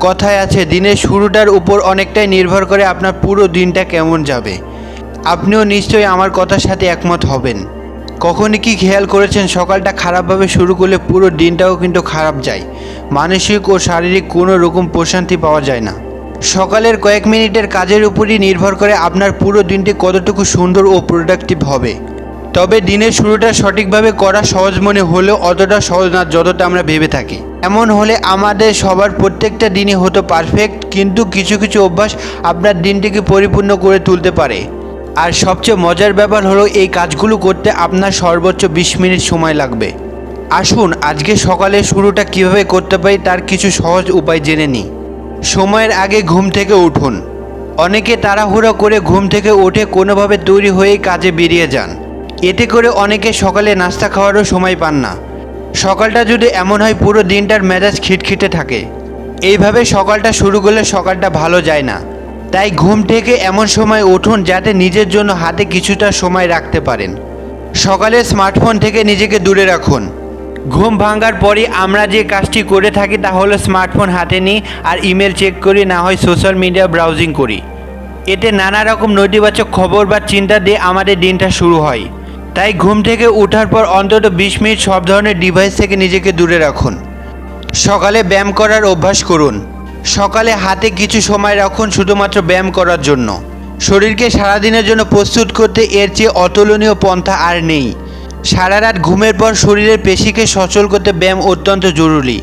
কথায় আছে, দিনের শুরুটার উপর অনেকটাই নির্ভর করে আপনার পুরো দিনটা কেমন যাবে। আপনিও নিশ্চয়ই আমার কথার সাথে একমত হবেন। কখনই কি খেয়াল করেছেন, সকালটা খারাপভাবে শুরু করলে পুরো দিনটাও কিন্তু খারাপ যায়। মানসিক ও শারীরিক কোনো রকম প্রশান্তি পাওয়া যায় না। সকালের কয়েক মিনিটের কাজের উপরই নির্ভর করে আপনার পুরো দিনটি কতটুকু সুন্দর ও প্রোডাক্টিভ হবে। তবে দিনের শুরুটা সঠিকভাবে করা সহজ মনে হলেও অতটা সহজ না, যতটা আমরা ভেবে থাকি। এমন হলে আমাদের সবার প্রত্যেকটা দিনই হতো পারফেক্ট কিন্তু কিছু কিছু অভ্যাস আপনার দিনটিকে পরিপূর্ণ করে তুলতে পারে। আর সবচেয়ে মজার ব্যাপার হলো এই কাজগুলো করতে আপনার সর্বোচ্চ বিশ মিনিট সময় লাগবে। আসুন, আজকে সকালে শুরুটা কীভাবে করতে পারি তার কিছু সহজ উপায় জেনে নিই। সময়ের আগে ঘুম থেকে উঠুন। অনেকে তাড়াহুড়ো করে ঘুম থেকে উঠে কোনোভাবে তৈরি হয়েই কাজে বেরিয়ে যান। এতে করে অনেকে সকালে নাস্তা খাওয়ারও সময় পান না। সকালটা যদি এমন হয়, পুরো দিনটার মেজাজ খিটখিটে থাকে। এইভাবে সকালটা শুরু করলে সকালটা ভালো যায় না। তাই ঘুম থেকে এমন সময় উঠুন যাতে নিজের জন্য হাতে কিছুটা সময় রাখতে পারেন। সকালে স্মার্টফোন থেকে নিজেকে দূরে রাখুন। ঘুম ভাঙার পরই আমরা যে কাজটি করে থাকি তা হলো স্মার্টফোন হাতে নিই আর ইমেল চেক করি, না হয় সোশ্যাল মিডিয়া ব্রাউজিং করি। এতে নানা রকম নেতিবাচক খবর বা চিন্তা দিয়ে আমাদের দিনটা শুরু হয়। তাই ঘুম থেকে ওঠার পর অন্তত বিশ মিনিট সব ধরনের ডিভাইস থেকে নিজেকে দূরে রাখুন। সকালে ব্যায়াম করার অভ্যাস করুন। সকালে হাতে কিছু সময় রাখুন শুধুমাত্র ব্যায়াম করার জন্য। শরীরকে সারাদিনের জন্য প্রস্তুত করতে এর চেয়ে অতুলনীয় পন্থা আর নেই। সারা রাত ঘুমের পর শরীরের পেশিকে সচল করতে ব্যায়াম অত্যন্ত জরুরি।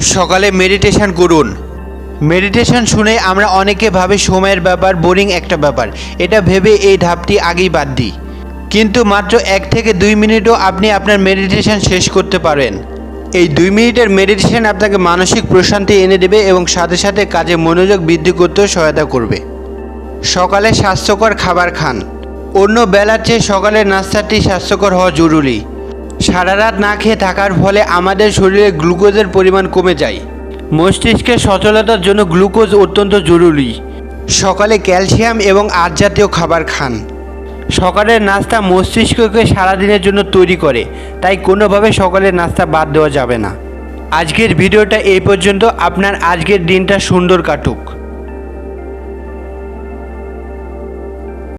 সকালে মেডিটেশন করুন। মেডিটেশন শুনে আমরা অনেকে ভাবে সময়ের ব্যাপার বোরিং একটা ব্যাপার। এটা ভেবে এই ধাপটি আগেই বাদ দিই। কিন্তু মাত্র এক থেকে দুই মিনিটও আপনি আপনার মেডিটেশন শেষ করতে পারেন। এই দুই মিনিটের মেডিটেশন আপনাকে মানসিক প্রশান্তি এনে দেবে এবং সাথে সাথে কাজে মনোযোগ বৃদ্ধি করতেও সহায়তা করবে। সকালে স্বাস্থ্যকর খাবার খান। অন্য বেলার চেয়ে সকালের নাস্তাটি স্বাস্থ্যকর হওয়া জরুরি। সারা রাত না খেয়ে থাকার ফলে আমাদের শরীরে গ্লুকোজের পরিমাণ কমে যায়। মস্তিষ্কের সচলতার জন্য গ্লুকোজ অত্যন্ত জরুরি। সকালে ক্যালসিয়াম এবং আট জাতীয় খাবার খান। সকালের নাস্তা মস্তিষ্ককে সারাদিনের জন্য তৈরি করে, তাই কোনোভাবে সকালের নাস্তা বাদ দেওয়া যাবে না। আজকের ভিডিওটা এই পর্যন্ত, আপনার আজকের দিনটা সুন্দর কাটুক।